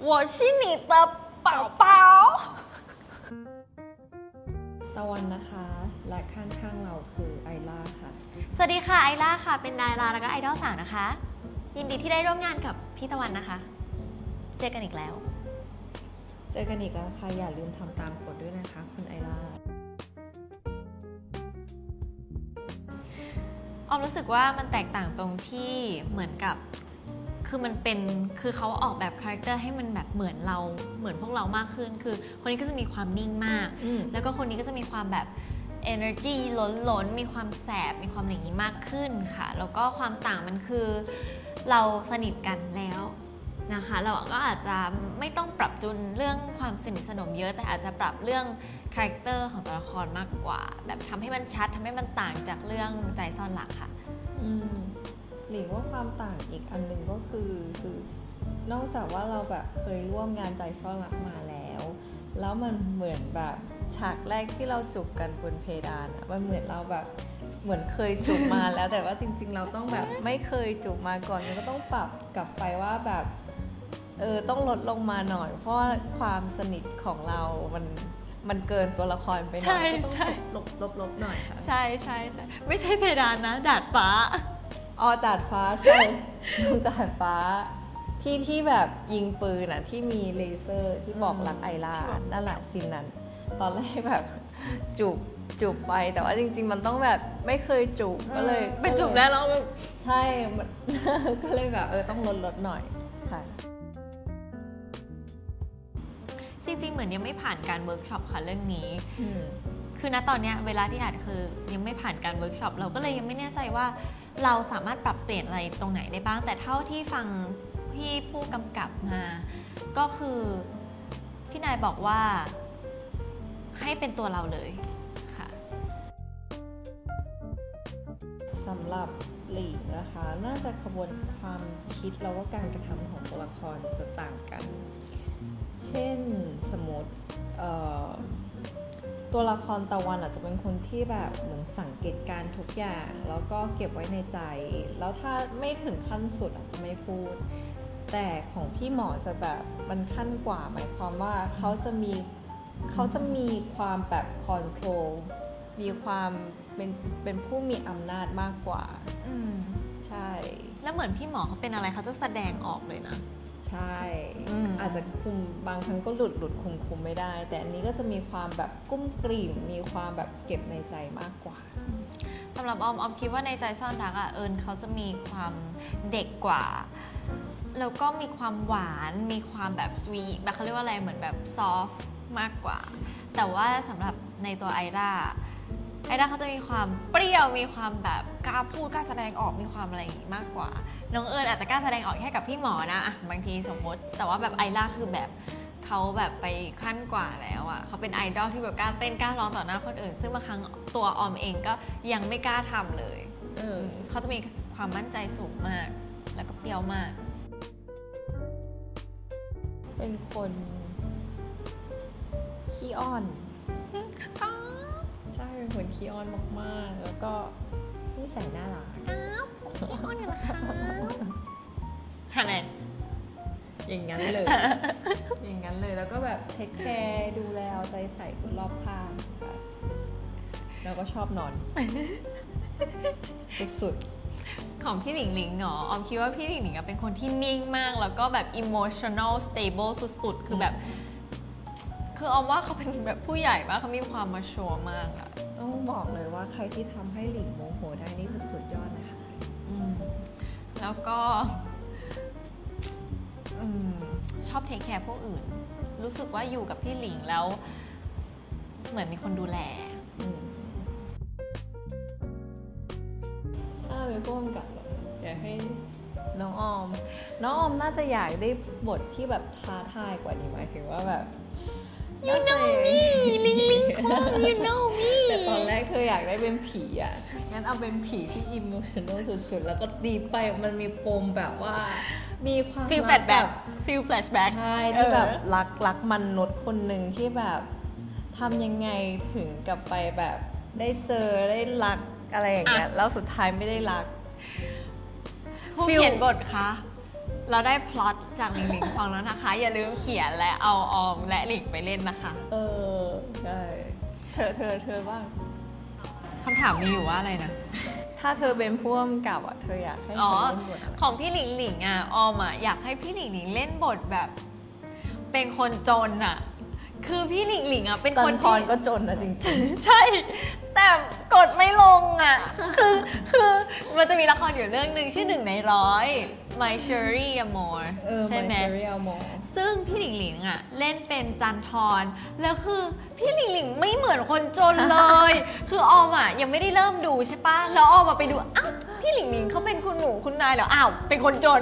我是你的宝宝。 ตะวันนะคะ และข้างๆเราคือไอล่าค่ะ สวัสดีค่ะ ไอล่าค่ะ เป็นดาราแล้วก็ไอดอลสาวนะคะ ยินดีที่ได้ร่วมงานกับพี่ตะวันนะคะ เจอกันอีกแล้ว เจอกันอีกแล้วค่ะ อย่าลืมทำตามกฎด้วยนะคะ คุณไอล่า ออมรู้สึกว่ามันแตกต่างตรงที่เหมือนกับ คือมันเป็นคือเขาออกแบบคาแรคเตอร์ให้มันแบบเหมือนเราเหมือนพวกเรามากขึ้น คือคนนี้ก็จะมีความนิ่งมาก อืม แล้วก็คนนี้ก็จะมีความแบบ energy ล้นล้นๆมีความแสบมีความอย่างนี้มากขึ้นค่ะ แล้วก็ความต่างมันคือเราสนิทกันแล้วนะคะ เราก็อาจจะไม่ต้องปรับจูนเรื่องความสนิทสนมเยอะ แต่อาจจะปรับเรื่องคาแรคเตอร์ของตัวละครมากกว่า แบบทำให้มันชัดทำให้มันต่างจากเรื่องใจซ่อนหลักค่ะ อืม หลิงว่าความต่างอีกอันหนึ่งก็คือคือนอกจากว่าเราแบบเคยร่วมงานใจซ่อนรักมาแล้ว แล้วมันเหมือนแบบฉากแรกที่เราจูบกันบนเพดานอะมันเหมือนเราแบบเหมือนเคยจูบมาแล้ว แต่ว่าจริง ๆ เราต้องแบบไม่เคยจูบมาก่อนมันก็ต้องปรับกลับไปว่าแบบเออต้องลดลงมาหน่อย เพราะว่าความสนิทของเรามันมันเกินตัวละครไปหน่อยใช่ก็ต้องใช่ลบลบลบหน่อยค่ะใช่ใช่ใช่ไม่ใช่เพดานนะ ดาดฟ้า อ๋อดาดฟ้าใช่ดาดฟ้า ที่ที่แบบยิงปืนอะที่มีเลเซอร์ที่บอกรักไอล่าที่บอกนั่นแหละซีนนั้น ตอนแรกแบบจูบจูบไปแต่ว่าจริง ๆ มันต้องแบบไม่เคยจูบก็เลยเป็นจุ่มได้แล้วใช่มันก็เลยแบบเออต้องลดลดหน่อยค่ะจริง ๆ เหมือนยังไม่ผ่านการเวิร์กช็อปค่ะเรื่องนี้อืม คือณตอนเนี้ยเวลาที่อัดคือยังไม่ผ่านการเวิร์กช็อปเราก็เลยยังไม่แน่ใจว่า เราสามารถปรับเปลี่ยนอะไรตรงไหนได้บ้าง แต่เท่าที่ฟังพี่ผู้กำกับมา ก็คือพี่นายบอกว่าให้เป็นตัวเราเลยค่ะสำหรับหลีนะคะ น่าจะขบวนความคิดแล้วก็การกระทำของตัวละครจะต่างกัน เช่นสมมติ ตัวละครตะวันอาจจะเป็นคนที่แบบเหมือนสังเกตการณ์ทุกอย่าง แล้วก็เก็บไว้ในใจ แล้วถ้าไม่ถึงขั้นสุดอาจจะไม่พูด แต่ของพี่หมอจะแบบมันขั้นกว่าหมายความว่าเขาจะมีเขาจะมีความแบบคอนโทรลมีความเป็นเป็นผู้มีอำนาจมากกว่า อืม ใช่ แล้วเหมือนพี่หมอเขาเป็นอะไรเขาจะแสดงออกเลยนะ ใช่ อืม อาจจะคุมบางครั้งก็หลุดหลุดคุมคุมไม่ได้ แต่อันนี้ก็จะมีความแบบกุ้มกลิ่มมีความแบบเก็บในใจมากกว่า สำหรับออมออมคิดว่าในใจซ่อนรักอะเอิญเขาจะมีความเด็กกว่าแล้วก็มีความหวานมีความแบบสวีทแบบเขาเรียกว่าอะไรเหมือนแบบซอฟมากกว่า แต่ว่าสำหรับในตัวไอรา ไอราเขาจะมีความเปรี้ยวมีความแบบกล้าพูดกล้าแสดงออกมีความอะไรอย่างงี้มากกว่า น้องเอิญอาจจะกล้าแสดงออกแค่กับพี่หมอนะอะบางทีสมมติ แต่ว่าแบบไอราคือแบบเขาแบบไปขั้นกว่าแล้วอะเขาเป็นไอดอลที่แบบกล้าเต้นกล้าร้องต่อหน้าคนอื่น ซึ่งบางครั้งตัวออมเองก็ยังไม่กล้าทำเลยเออเขาจะมีความมั่นใจสูงมาก แล้วก็เปรี้ยวมาก เป็นคนขี้อ้อนใช่เป็นคนขี้อ้อนมาก ๆ แล้วก็นิสัยน่ารักครับผมขี้อ้อนอยู่นะคะฮะแนนอย่างนั้นเลย อย่างนั้นเลย แล้วก็แบบเทคแคร์ดูแลเอาใจใส่คนรอบข้างค่ะแล้วก็ชอบนอน สุดของพี่หลิงหลิงเหรอออมคิดว่าพี่หลิงหลิงอะเป็นคนที่นิ่งมาก แล้วก็แบบ emotional stable สุดๆ คือแบบ คือออมว่าเขาเป็นแบบผู้ใหญ่มากเขามีความมาชัวร์มากอะๆต้องบอกเลยว่าใครที่ทำให้หลิงโมโหได้นี่คือสุดยอดนะคะ อืมแล้วก็อืมชอบเทคแคร์พวกอื่น รู้สึกว่าอยู่กับพี่หลิงแล้ว เหมือนมีคนดูแล อืมถ้าเป็นพ่วงกับเหรออยากให้น้องออม น้องออมน่าจะอยากได้บทที่แบบท้าทายกว่านี้หมายถึงว่าแบบ you know me ลิงลิง you know me แต่ตอนแรกเธออยากได้เป็นผีอะ งั้นเอาเป็นผีที่ emotional สุดๆ แล้วก็ดีไปมันมีปมแบบว่า มีความฟิลรัแฟลกชแบ็กฟิลแฟลชแบ็กใช่ที่แบบรักรักมนุษย์คนหนึ่งที่แบบทำยังไงถึงกลับไปแบบได้เจอได้รักอะไรอย่างเงี้ย แล้วสุดท้ายไม่ได้รักผู้ฟิลเขียนบทคะ เราได้พล็อตจากหลิงหลิงฟังแล้วนะคะ อย่าลืมเขียนและเอาออมและหลิงไปเล่นนะคะเออใช่เธอเธอเธอบ้างคำถามมีอยู่ว่าอะไรนะ ถ้าเธอเป็นผู้กำกับอะเธออยากให้อ๋เธออเล่นบทอะไรของพี่หลิงหลิงอะออมอะอยากให้พี่หลิงหลิงเล่นบทแบบ เป็นคนจนอะ คือพี่หลิงหลิงอะเป็นตัคนนทที่อนก็จนนะจริง ใช่ แต่กดไม่ลงอะ คือคือมันจะมีละครอยู่เรื่องหนึ่งชื่อหนึ่งในร้อย My Cherry Amore ๆเออ ใช่ไหม My Serial m o ซึ่งพี่หลิงหลิงอะเล่นเป็นจันทรแล้วคือพี่หลิงหลิงไม่เหมือนคนจนเลย คือออมอะยังไม่ได้เริ่มดูใช่ปะแล้วออมมาไปดูอ้าวพี่หลิงหลิงเขาเป็นคุณหนูคุณนายเหรออ้าวเป็นคนจน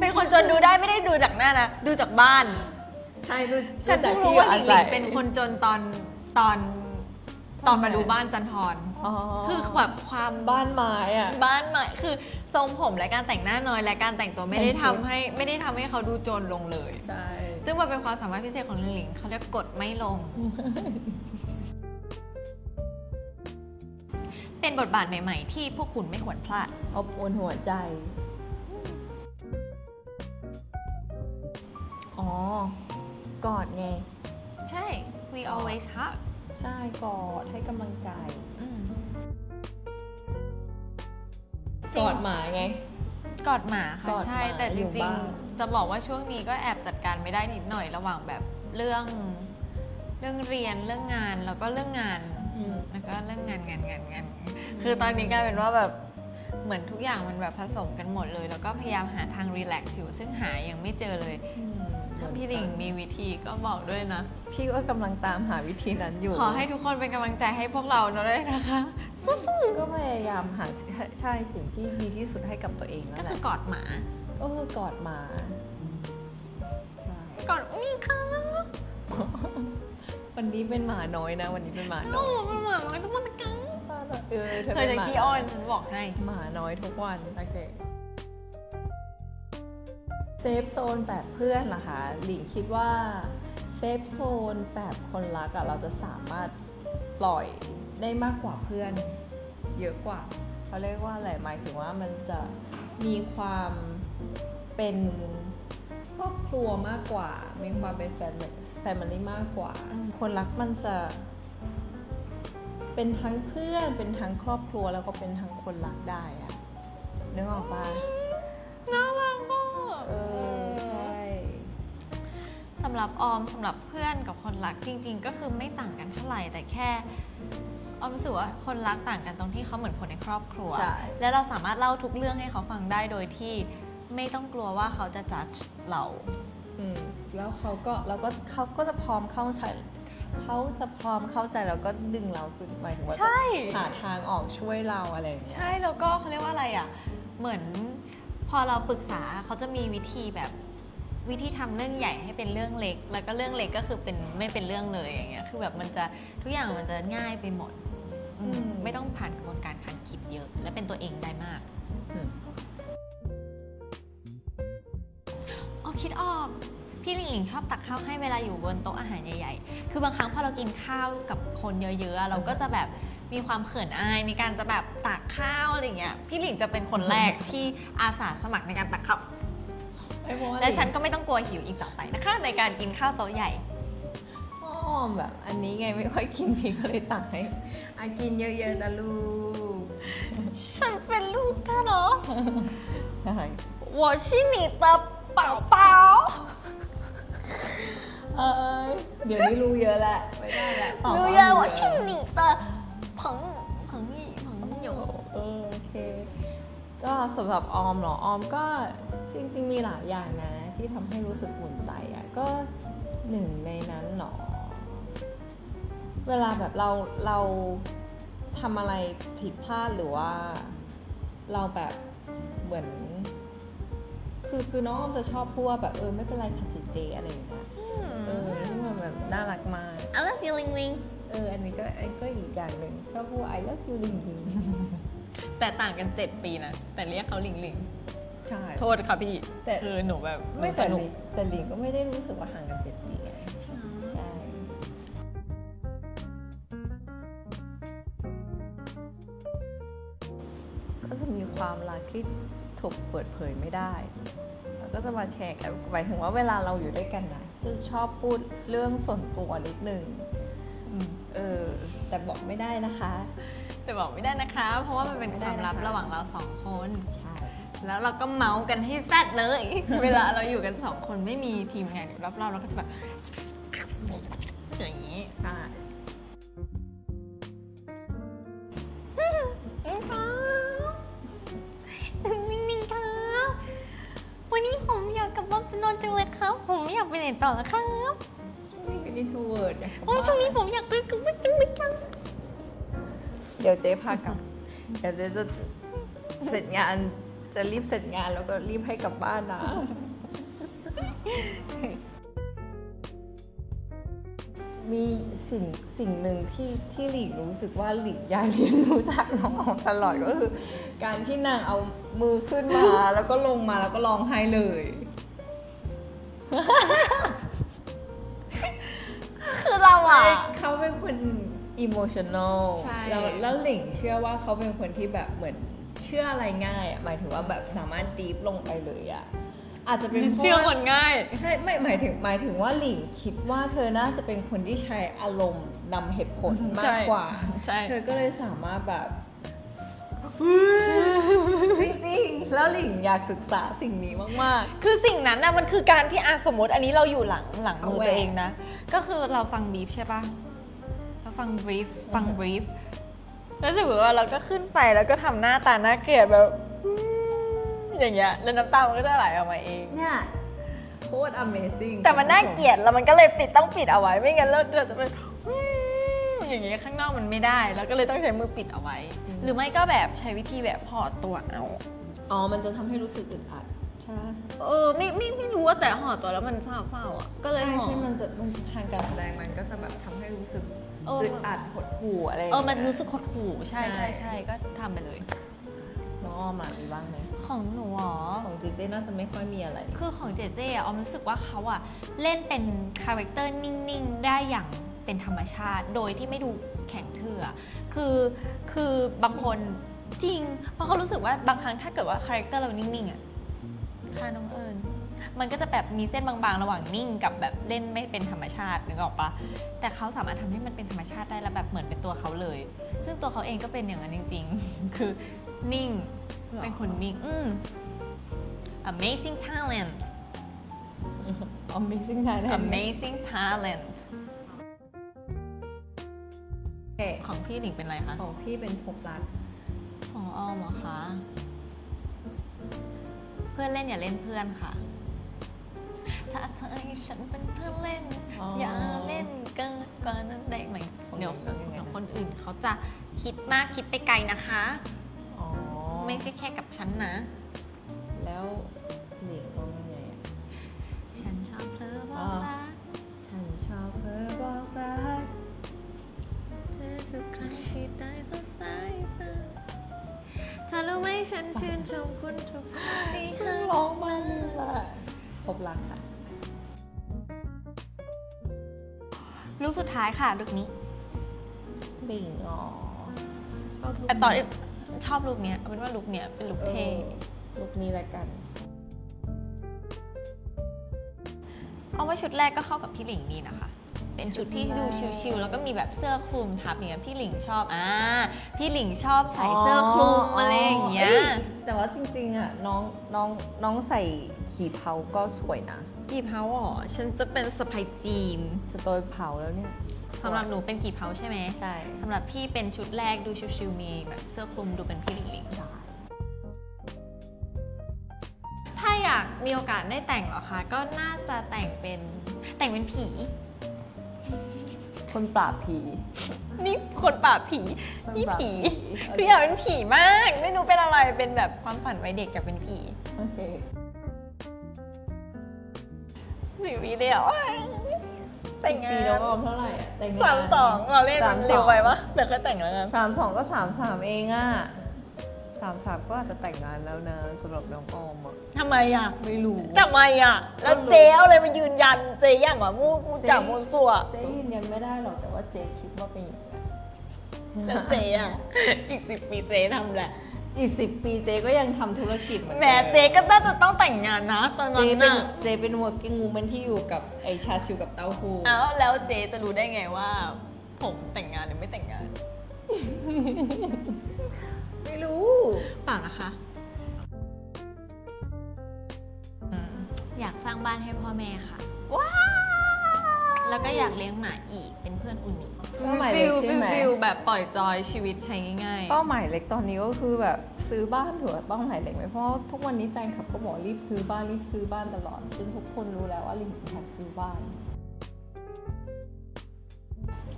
เป็นคนจนดูได้ไม่ได้ดูจากหน้านะดูจากบ้าน ใช่ดูฉันจาเพิ่กงรู้ว่าหที่อาลิงหศัลิยงเป็นคนจนตอนตอนตอนมาดูบ้านจันทรอ๋อ คือแบบความบ้านไม้อะบ้านใหม่คือทรงผมและการแต่งหน้าน้อยและการแต่งตัวไม่ได้แต่งชุทำดให้ไม่ได้ทำให้เขาดูจนลงเลย ใช่ ซึ่งมันเป็นความสามารถพิเศษของลิงหลิงเขาเรียกกดไม่ลง เป็นบทบาทใหม่ ๆ ที่พวกคุณไม่ควรพลาด อบอุ่นหัวใจ อ๋อ กอดไง ใช่ we always hug ใช่ กอดให้กำลังใจ กอดหมาไง กอดหมาค่ะกอดใช่หมาแต่อจยู่ริงบ้าน ๆ จะบอกว่าช่วงนี้ก็แอบจัดการไม่ได้นิดหน่อยระหว่างแบบเรื่อง เรื่องเรียนเรื่องงานแล้วก็เรื่องงาน อืม แล้วก็เรื่องงานงานงานงานคือตอนนี้กลายเป็นว่าแบบเหมือนทุกอย่างมันแบบผสมกันหมดเลย แล้วก็พยายามหาทางรีแลกซ์อยู่ซึ่งหายังไม่เจอเลย ถ้าพี่หลิงมีวิธีก็บอกด้วยนะ พี่ก็กำลังตามหาวิธีนั้นอยู่ ขอให้ทุกคนเป็นกำลังใจให้พวกเราเนอะด้วยนะคะ สู้ก็พยายามหาใช่สิ่งที่ดีที่สุดให้กับตัวเองๆนั่ก็นแหคืละอกอดหมาก็คือกอดหมาใช่กอดนี่ค่ะวันนี้เป็นหมาน้อยนะ วันนี้เป็นหมาโอ้น้อยเป็นหมาไม่ต้องมากังเออเธอเธเป็อนจะหมาขี้อ้อนฉันบอกให้ หมาน้อยทุกวันโอเคเซฟโซนแบบเพื่อนล่ะคะหลิงคิดว่าเซฟโซนแบบคนรักอะเราจะสามารถปล่อย ได้มากกว่าเพื่อนเยอะกว่าเขาเรียกว่าอะไรหมายถึงว่ามันจะมีความเป็นครอบครัวมากกว่า มีความเป็นแฟมิแฟมิลี่มากกว่าอืมคนรักมันจะ เป็นทั้งเพื่อน เป็นทั้งครอบครัวแล้วก็เป็นทั้งคนรักได้อะนึกออกปะน่ารักอะเออใช่สำหรับออมสำหรับเพื่อนกับคนรักจริง ๆ ก็คือไม่ต่างกันเท่าไหร่แต่แค่ ออมรู้สึกว่าคนรักต่างกันตรงที่เขาเหมือนคนในครอบครัว ใช่ และเราสามารถเล่าทุกเรื่องให้เขาฟังได้โดยที่ไม่ต้องกลัวว่าเขาจะจัดเรา อืมแล้วเขาก็เราก็เขาก็จะพร้อมเข้าใจเขาจะพร้อมเข้าใจแล้วก็ดึงเราคือหมายถึงว่าใช่ หาทางออกช่วยเราอะไรอย่างเงี้ย ใช่แล้วก็เขาเรียกว่าอะไรอะ เหมือนพอเราปรึกษาเขาจะมีวิธีแบบวิธีทำเรื่องใหญ่ให้เป็นเรื่องเล็ก แล้วก็เรื่องเล็กก็คือเป็นไม่เป็นเรื่องเลยอย่างเงี้ยคือแบบมันจะทุกอย่างมันจะง่ายไปหมดอืม ไม่ต้องผ่านกระบวนการการคิดเยอะ และเป็นตัวเองได้มากอืมอ๋อคิดออก พี่หลิงหลิงชอบตักข้าวให้เวลาอยู่บนโต๊ะอาหารใหญ่ ๆ คือบางครั้งพอเรากินข้าวกับคนเยอะๆอะเราก็จะแบบมีความเขินอายในการจะแบบตักข้าวอะไรอย่างเงี้ย พี่หลิงจะเป็นคนแรกที่อาสาสมัครในการตักข้าวไอ้เพราะว่าและฉันก็ไม่ต้องกลัวหิวอีกต่อไปนะคะ ในการกินข้าวโต๊ะใหญ่ อ้อมแบบ อันนี้ไงไม่ค่อยกินพี่ก็เลยตักให้อากินเยอะๆนะลูก ฉันเป็นลูกเธอเหรอ ใช่ 我是你的宝宝 เอ้ยเดี๋ยวนี้รู้เยอะแหละไม่ได้แหละตอบ รู้ ว่า ยัง รู้ 我 เย 是 อะ 你的朋朋友朋友 เออโอเค ก็สำหรับออมเหรอ ออมก็จริงๆมีหลายอย่างนะ ที่ทำให้รู้สึกอุ่นใจอ่ะ ก็หนึ่งในนั้นเหรอ เวลาแบบเราเราทำอะไรผิดพลาดหรือว่าเราแบบเหมือน คือคือน้องออมจะชอบพูดว่าแบบเออไม่เป็นไรค่ะเจเจอะไรอย่างเงี้ยเออที่มันแบบน่ารักมาก I love you ลิงลิงเอออันนี้ก็ไอ้ก็อีกอย่างหนึ่งชอบพูด I love you ลิงลิงแต่ต่างกัน7ปีนะ แต่เรียกเขาลิงลิงใช่ โทษค่ะพี่ แต่ คือหนูแบบไม่สแต่นุลิกงแต่ลิงก็ไม่ได้รู้สึกว่าห่างกันเจ็ดปีไง ที่ถูกเปิดเผยไม่ได้แล้วก็จะมาแชร์กันหมายถึงว่าเวลาเราอยู่ด้วยกันนะจะชอบพูดเรื่องส่วนตัวนิดนึงเออแต่บอกไม่ได้นะคะ แต่บอกไม่ได้นะคะ เพราะว่ามันเป็นความลับไม่ได้นะคะระหว่างเราสองคนใช่แล้วเราก็เมาส์กันให้แฟดเลย เวลาเราอยู่กันสองคนไม่มีทีมงานอยู่รอบๆเราก็จะแบบ จังเลยครับ ผมไม่อยากไปไหนต่อแล้วครับนี่เป็น introvert อยากกลับโอ้ยบ้านช่วงนี้ผมอยากไปกลับบ้านจังเลยครับเดี๋ยวเจ๊พากลับ เดี๋ยวเจ๊จะเสร็จงานจะรีบเสร็จงานแล้วก็รีบให้กลับบ้านนะ มีสิ่งสิ่งหนึ่งที่ที่หลีรู้สึกว่าหลีอยากเรียนรู้จากน้องออมตลอดก็คือ การที่นางเอามือขึ้นมาแล้วก็ลงมาแล้วก็ร้องไห้เลย คือเราอะ เขาเป็นคนอิโมชัน a ลใช่ แล้วแล้วหลิงเชื่อว่าเขาเป็นคนที่แบบเหมือนเชื่ออะไรง่ายอะหมายถึงว่าแบบสามารถดีฟลงไปเลยอะอาจจะเป็นพราะเชื่อคนง่าย ใช่ไม่หมายถึงหมายถึงว่าหลิงคิดว่าเธอน่าจะเป็นคนที่ใช้อารมณ์นำเหตุผลมากกว่า ใช่ เธอก็เลยสามารถแบบ จริงๆแล้วหลิงอยากศึกษาสิ่งนี้มาก คือสิ่งนั้นน่ะมันคือการที่อะสมมติอันนี้เราอยู่หลังหลังมือเอาแหวนตัวเองนะ ก็คือเราฟังบีฟใช่ปะเราฟังบรีฟฟังบรีฟแล้วสมมติว่าเราก็ขึ้นไปแล้วก็ทำหน้าตาน่าเกลียดแบบอย่างเงี้ยแล้วน้ำตามันก็จะไหลออกมาเอง ๆ เนี่ยโคตร amazing แต่มันน่าเกลียดแล้วมันก็เลยปิดต้องปิดเอาไว้ไม่งั้นเราเราจะเป็นอย่างเงี้ยข้างนอกมันไม่ได้ แล้วก็เลยต้องใช้มือปิดเอาไว้ หรือไม่ก็แบบใช้วิธีแบบห่อตัวเอา อ๋อ มันจะทำให้รู้สึกอึดอัด ใช่ไหมเออไม่ไม่ไม่รู้ว่าแต่ห่อตัวแล้วมันเศร้าๆอะก็เลยใช่ห่อ ใช่มันจะมันจะทางการแสดงมันก็จะแบบทำให้รู้สึกเออ อึดอัดหดหู่อะไรย่างเอองี้ยมันรู้สึกหดหู่ใช่ใช่ใช่ใช่ก็ทำไปเลย น้องอ้อมอะมีบ้างไหมของหนูอ๋อ ของเจเจน่าจะไม่ค่อยมีอะไร คือของเจเจอะออมรู้สึกว่าเขาอะเล่นเป็นคาแรคเตอร์นิ่ง ๆ ได้อย่างเป็นธรรมชาติ โดยที่ไม่ดูแข็งเถื่อคือคือบางคน จริง เพราะเขารู้สึกว่าบางครั้งถ้าเกิดว่าคาแรคเตอร์เรานิ่งๆอะค่ะน้องเอิญมันก็จะแบบมีเส้นบางๆ ระหว่างนิ่งกับแบบเล่นไม่เป็นธรรมชาตินึกออกปะแต่เขาสามารถทำให้มันเป็นธรรมชาติได้แล้วแบบเหมือนเป็นตัวเขาเลย ซึ่งตัวเขาเองก็เป็นอย่างนั้นจริง ๆ คือนิ่งหรอเป็นคนนิ่งอืม amazing talent Amazing Thailand amazing talent โอเคของพี่หนิงเป็นอะไรคะของพี่เป็นภพรัก ของอ้อมเหรอคะ เพื่อนเล่นอย่าเล่นเพื่อนค่ะ ถ้าเธอให้ฉันเป็นเพื่อนเล่นอย่าเล่นเกินกว่านั้นได้ไหม เดี๋ยวของหนิงว่ายังไงนะเดี๋ยวคนอื่นเขาจะคิดมากคิดไปไกลนะคะ อ๋อไม่ใช่แค่กับฉันนะ แล้วหลิง ฉันชื่นชมคุณทุกครั้งที่ให้ร้องมาเลยล่ะภพรักค่ะ ลูกสุดท้ายค่ะลูกนี้หลิงอ๋อชอบทุกแต่ตอนชอบลูกเนี้ยเอาเป็นว่าลูกเนี้ยเป็นลูกเท่ออลุกนี้ละกัน เอาว่าชุดแรกก็เข้ากับพี่หลิงดีนะคะ เป็นชุดที่ดูชิลๆแล้วก็มีแบบเสื้อคลุมทับอย่างเงี้ยพี่หลิงชอบอ่าพี่หลิงชอบใส่เสื้อคลุมอะไรอย่างเงี้ยแต่ว่าจริงๆอะน้องน้องน้องใส่ขี่เผาก็สวยนะกี่เผาอ๋อฉันจะเป็นสไปจีนสโตยเผาแล้วเนี่ยสำหรับหนูเป็นกี่เผาใช่ไหมใช่สำหรับพี่เป็นชุดแรกดูชิลๆมีแบบเสื้อคลุมดูเป็นพี่หลิงหลิงถ้าอยากมีโอกาสได้แต่งเหรอคะก็น่าจะแต่งเป็นแต่งเป็นผี คนปราบผี นี่คนป่าบผีคนนี่ปราบผีผี คืออยากเป็นผีมาก ไม่รู้เป็นอะไร เป็นแบบความฝันวัยเด็กอยากเป็นผีโอเคสิบปีเดียวแต่งงาปีนน้องออมเท่าไหร่อะแต่งงน สามสองเราเล่นสามสอง เร็วไปปะเดี๋ยวก็แต่งแล้วกันสามสองก็สามสามเองอะ สามสามก็อาจจะแต่งงานแล้วนะสำหรับน้องออมอะทำไมอะไม่รู้ ทำไมอะ แล้วเจ๊เอาอะไรมายืนยันเจ๊อย่างว่ามูมูจับมูสัวเจ๊ยืนยันไม่ได้หรอกแต่ว่าเจ๊คิดว่าเป็นอย่างนั้นแล้วเจ๊อะ อีกสิบปีเจ๊ทำแหละใอีกสิบปีเจก็ยังทำธุรกิจเหมือนแหมดิเจ๊ก็น่าจะต้องแต่งงานนะ ตอนเจนั้นเป็นน่ะเจเป็น working woman ที่อยู่กับไอชาชิวกับเต้าหู้ เอ้าแล้วเจ๊จะรู้ได้ไงว่า ผมแต่งงานหรือไม่แต่งงาน ไม่รู้เปล่านะคะอืมอยากสร้างบ้านให้พ่อแม่ค่ะ ว้าแล้วก็อยากเลี้ยงหมาอีกเป็นเพื่อนอุนิเป้าหมายเล็กฟิลใช่ฟิลไหมฟิลแบบปล่อยจอยชีวิตใช้ง่าย เป้าหมายเล็กตอนนี้ก็คือแบบซื้อบ้านถือว่าเป้าหมายเล็กไหมเพราะทุกวันนี้แฟนคลับก็บอกรีบซื้อบ้านรีบซื้อบ้านตลอดจนทุกคนรู้แล้วว่าลิงอยากซื้อบ้าน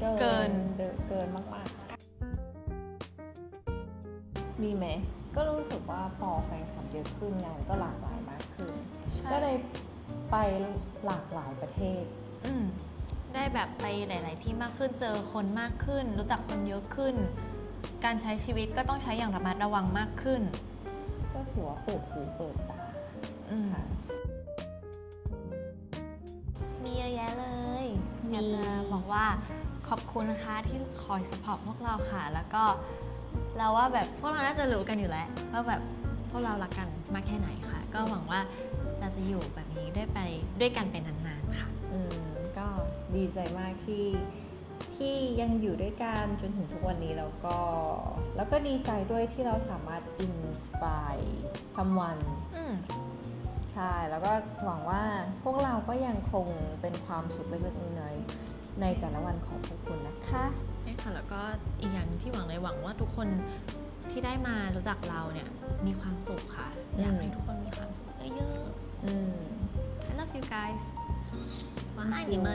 เกิน เกินเกินมากๆ มีไหม ก็รู้สึกว่าพอแฟนคลับเยอะขึ้นงานก็หลากหลายมากขึ้นๆใช่ ก็เลยไปหลากหลายประเทศ อืมได้แบบไปหลาย ๆ ที่มากขึ้นเจอคนมากขึ้น รู้จักคนเยอะขึ้น การใช้ชีวิตก็ต้องใช้อย่างระมัดระวังมากขึ้นก็ถือว่าเปิดหูเปิดตาอืมค่ะ มีเยอะแยะเลยมี อยากจะบอกว่าขอบคุณนะคะที่คอยสปอร์ตพวกเราค่ะ แล้วก็ เราว่าแบบพวกเราน่าจะรู้กันอยู่แล้วว่าแบบพวกเรารักกันมากแค่ไหนค่ะ ก็หวังว่าเราจะอยู่แบบนี้ได้ไปด้วยกันเป็นนานๆค่ะ อืมก็ดีใจมากที่ที่ยังอยู่ด้วยกันจนถึงทุกวันนี้แล้วก็ แล้วก็ดีใจด้วยที่เราสามารถ inspire someone อืมใช่ แล้วก็หวังว่าพวกเราก็ยังคงเป็นความสุขเล็กๆน้อยๆในแต่ละวันของพวกคุณนะคะใช่ค่ะแล้วก็อีกอย่างหนึงที่หวังเลยหวังว่าทุกคนที่ได้มารู้จักเราเนี่ยมีความสุขค่ะอืมอยากให้ทุกคนมีความสุขเยอะอืมๆ I love you guys มาให้ Thank มี you มั